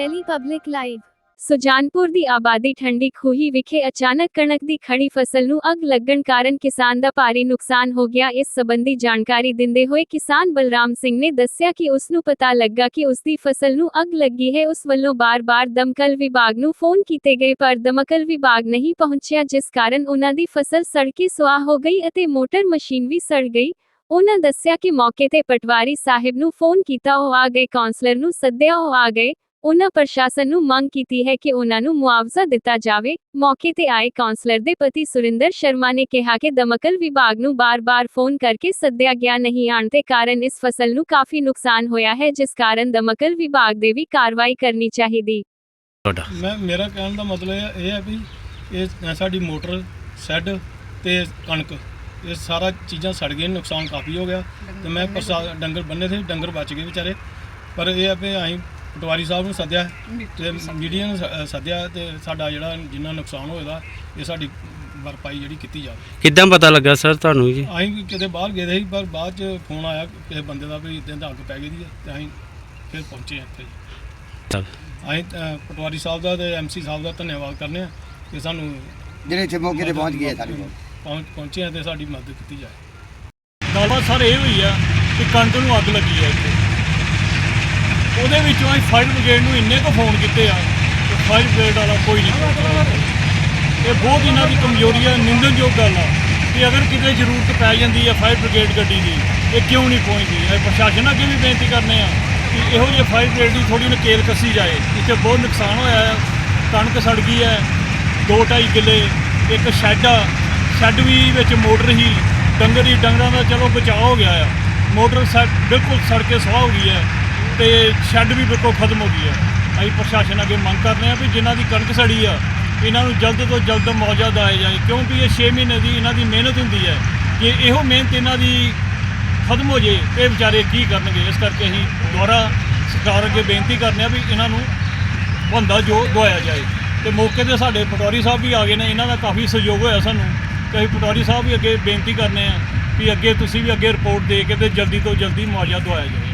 Delhi public live. Sujanpur ਦੀ ਆਬਾਦੀ ਠੰਡੀ ਖੂਹੀ ਵਿਖੇ ਅਚਾਨਕ ਕਣਕ ਦੀ ਖੜੀ ਫਸਲ ਨੂੰ ਅੱਗ ਲੱਗਣ ਕਾਰਨ ਕਿਸਾਨ ਦਾ ਭਾਰੀ ਨੁਕਸਾਨ ਹੋ ਗਿਆ। ਇਸ ਸੰਬੰਧੀ ਜਾਣਕਾਰੀ ਦਿੰਦੇ ਹੋਏ ਕਿਸਾਨ ਬਲਰਾਮ ਸਿੰਘ ਨੇ ਦੱਸਿਆ ਕਿ ਉਸ ਨੂੰ ਪਤਾ ਲੱਗਾ ਕਿ ਉਸ ਦੀ ਫਸਲ ਨੂੰ ਅੱਗ ਲੱਗੀ ਹੈ। ਉਸ ਵੱਲੋਂ ਬਾਰ-ਬਾਰ ਦਮਕਲ ਵਿਭਾਗ ਨੂੰ ਫੋਨ ਕੀਤੇ ਗਏ, ਪਰ ਦਮਕਲ ਵਿਭਾਗ ਨਹੀਂ ਪਹੁੰਚਿਆ, ਜਿਸ ਕਾਰਨ ਉਹਨਾਂ ਦੀ ਫਸਲ ਸੜ ਕੇ ਸੁਆਹ ਹੋ ਗਈ ਅਤੇ ਮੋਟਰ ਮਸ਼ੀਨ ਵੀ ਸੜ ਗਈ। ਉਹਨਾਂ ਦੱਸਿਆ ਕਿ ਮੌਕੇ ਤੇ ਪਟਵਾਰੀ ਸਾਹਿਬ ਨੂੰ ਫੋਨ ਕੀਤਾ, ਉਹ ਆ ਗਏ ਕਾਉਂਸਲਰ ਨੂੰ ਸੱਦਿਆ, ਉਹ ਆ ਗਏ। ਉਹਨਾਂ ਪ੍ਰਸ਼ਾਸਨ ਨੂੰ ਮੰਗ ਕੀਤੀ ਹੈ ਕਿ ਉਹਨਾਂ ਨੂੰ ਮੁਆਵਜ਼ਾ ਦਿੱਤਾ ਜਾਵੇ। ਮੌਕੇ ਤੇ ਆਏ ਕਾਉਂਸਲਰ ਦੇ ਪਤੀ ਸੁਰਿੰਦਰ ਸ਼ਰਮਾ ਨੇ ਕਿਹਾ ਕਿ ਦਮਕਲ ਵਿਭਾਗ ਨੂੰ ਬਾਰ-ਬਾਰ ਫੋਨ ਕਰਕੇ ਸੱਦਿਆ ਗਿਆ ਨਹੀਂ ਆਣ ਦੇ ਕਾਰਨ ਇਸ ਫਸਲ ਨੂੰ ਕਾਫੀ ਨੁਕਸਾਨ ਹੋਇਆ ਹੈ ਜਿਸ ਕਾਰਨ ਦਮਕਲ ਵਿਭਾਗ ਦੇ ਵੀ ਕਾਰਵਾਈ ਕਰਨੀ ਚਾਹੀਦੀ। ਮੈਂ ਮੇਰਾ ਕਹਿਣ ਦਾ ਮਤਲਬ ਇਹ ਹੈ ਵੀ ਇਹ ਸਾਡੀ ਮੋਟਰ ਸੈੱਡ ਤੇ ਕਣਕ ਇਹ ਸਾਰਾ ਚੀਜ਼ਾਂ ਸੜ ਗਈਆਂ ਨੁਕਸਾਨ ਕਾਫੀ ਹੋ ਗਿਆ। ਤੇ ਮੈਂ ਪ੍ਰਸਾ ਡੰਗਰ ਬੰਨੇ ਸੀ ਡੰਗਰ ਬਚ ਗਏ ਵਿਚਾਰੇ। ਪਰ ਇਹ ਹੈ ਵੀ ਅਸੀਂ ਪਟਵਾਰੀ ਸਾਹਿਬ ਨੂੰ ਸੱਦਿਆ ਤੇ ਮੀਡੀਆ ਨੂੰ ਸ- ਸੱਦਿਆ ਤੇ ਸਾਡਾ ਜਿਹੜਾ ਜਿੰਨਾ ਨੁਕਸਾਨ ਹੋਏਗਾ ਇਹ ਸਾਡੀ ਭਰਪਾਈ ਜਿਹੜੀ ਕੀਤੀ ਜਾਵੇ। ਕਿੱਦਾਂ ਪਤਾ ਲੱਗਾ ਸਰ ਤੁਹਾਨੂੰ ਜੀ? ਅਸੀਂ ਕਿਤੇ ਬਾਹਰ ਗਏ ਸੀ ਪਰ ਬਾਅਦ ਚ ਫੋਨ ਆਇਆ ਕਿਸੇ ਬੰਦੇ ਦਾ ਵੀ ਇਦਾਂ ਦਾ ਅੱਗ ਪੈ ਗਈ ਦੀ ਹੈ ਤੇ ਅਸੀਂ ਫਿਰ ਪਹੁੰਚੇ ਇੱਥੇ। ਸਰ ਅਸੀਂ ਅ, ਪਟਵਾਰੀ ਸਾਹਿਬ ਦਾ ਤੇ ਐਮਸੀ ਸਾਹਿਬ ਦਾ ਧੰਨਵਾਦ ਕਰਨੇ ਆ ਕਿ ਸਾਨੂੰ ਜਿਹੜੇ ਇੱਥੇ ਮੌਕੇ ਤੇ ਪਹੁੰਚ ਗਏ ਸਾਡੇ ਕੋਲ। ਪਹੁੰਚ ਪਹੁੰਚੇ ਆ ਤੇ ਸਾਡੀ ਮਦਦ ਕੀਤੀ ਜਾਏ। ਗੱਲਬਾਤ ਸਰ ਇਹ ਹੋਈ ਆ ਕਿ ਕਣਕ ਨੂੰ ਅੱਗ ਲੱਗੀ ਆ ਇੱਥੇ। ਉਹਦੇ ਵਿੱਚੋਂ ਅਸੀਂ ਫਾਇਰ ਬ੍ਰਿਗੇਡ ਨੂੰ ਇੰਨੇ ਕੁ ਫੋਨ ਕੀਤੇ ਆ ਕਿ ਫਾਇਰ ਬ੍ਰਿਗੇਡ ਵਾਲਾ ਕੋਈ ਨਹੀਂ ਇਹ ਬਹੁਤ ਇਹਨਾਂ ਦੀ ਕਮਜ਼ੋਰੀ ਆ, ਨਿੰਦਣਯੋਗ ਗੱਲ ਆ ਕਿ ਅਗਰ ਕਿਤੇ ਜ਼ਰੂਰਤ ਪੈ ਜਾਂਦੀ ਹੈ ਫਾਇਰ ਬ੍ਰਿਗੇਡ ਗੱਡੀ ਦੀ, ਇਹ ਕਿਉਂ ਨਹੀਂ ਪਹੁੰਚਦੀ? ਇਹ ਪ੍ਰਸ਼ਾਸਨ ਅੱਗੇ ਵੀ ਬੇਨਤੀ ਕਰਨੇ ਆ ਕਿ ਇਹੋ ਜਿਹੇ ਫਾਇਰ ਬ੍ਰਿਗੇਡ ਦੀ ਥੋੜੀ ਜਿਹੀ ਕੇਲ ਕੱਸੀ ਜਾਏ। ਇੱਥੇ ਬਹੁਤ ਨੁਕਸਾਨ ਹੋਇਆ ਆ, ਕਣਕ ਸੜ ਗਈ ਹੈ ਦੋ ਢਾਈ ਕਿੱਲੇ, ਇੱਕ ਸ਼ੈੱਡ ਆ। ਸ਼ੈੱਡ ਵੀ ਵਿੱਚ ਮੋਟਰ ਹੀ, ਡੰਗਰ ਹੀ ਡੰਗਰਾਂ ਦਾ ਚਲੋ ਬਚਾਅ ਹੋ ਗਿਆ ਆ। ਮੋਟਰ ਸੜ ਬਿਲਕੁਲ ਸੜ ਕੇ ਸੁਆਹ ਹੋ ਗਈ ਹੈ ਤੇ ਸ਼ੈੱਡ ਵੀ ਬਿਲਕੁਲ ਖਤਮ ਹੋ ਗਈ ਹੈ। ਅਸੀਂ ਪ੍ਰਸ਼ਾਸਨ ਅੱਗੇ ਮੰਗ ਕਰਦੇ ਆ ਵੀ ਜਿਨ੍ਹਾਂ ਦੀ ਕਣਕ ਸੜੀ ਆ, ਇਹਨਾਂ ਨੂੰ ਜਲਦ ਤੋਂ ਜਲਦ ਮੁਆਵਜ਼ਾ ਦਿਵਾਇਆ ਜਾਏ, ਕਿਉਂਕਿ ਇਹ 6 ਮਹੀਨੇ ਦੀ ਇਹਨਾਂ ਦੀ ਮਿਹਨਤ ਹੁੰਦੀ ਹੈ ਕਿ ਇਹੋ ਮਿਹਨਤ ਇਹਨਾਂ ਦੀ ਖਤਮ ਹੋ ਜੇ ਤੇ ਇਹ ਵਿਚਾਰੇ ਕੀ ਕਰਨਗੇ? ਇਸ ਕਰਕੇ ਅਸੀਂ ਦੁਬਾਰਾ ਸਰਕਾਰ ਅੱਗੇ ਬੇਨਤੀ ਕਰਨੇ ਆ ਵੀ ਇਹਨਾਂ ਨੂੰ ਬੰਦਾ ਜੋ ਦਵਾਇਆ ਜਾਏ। ਤੇ ਮੌਕੇ ਤੇ ਸਾਡੇ ਪਟੌਰੀ ਸਾਹਿਬ ਵੀ ਆ ਗਏ ਨੇ, ਇਹਨਾਂ ਦਾ ਕਾਫੀ ਸਹਿਯੋਗ ਹੋਇਆ ਸਾਨੂੰ। ਤੇ ਅਸੀਂ ਪਟੌਰੀ ਸਾਹਿਬ ਵੀ ਅੱਗੇ ਬੇਨਤੀ ਕਰਨੇ ਆ ਵੀ ਅੱਗੇ ਤੁਸੀਂ ਵੀ ਅੱਗੇ ਰਿਪੋਰਟ ਦੇ ਕੇ ਤੇ ਜਲਦੀ ਤੋਂ ਜਲਦੀ ਮੁਆਵਜ਼ਾ ਦਵਾਇਆ ਜਾਏ।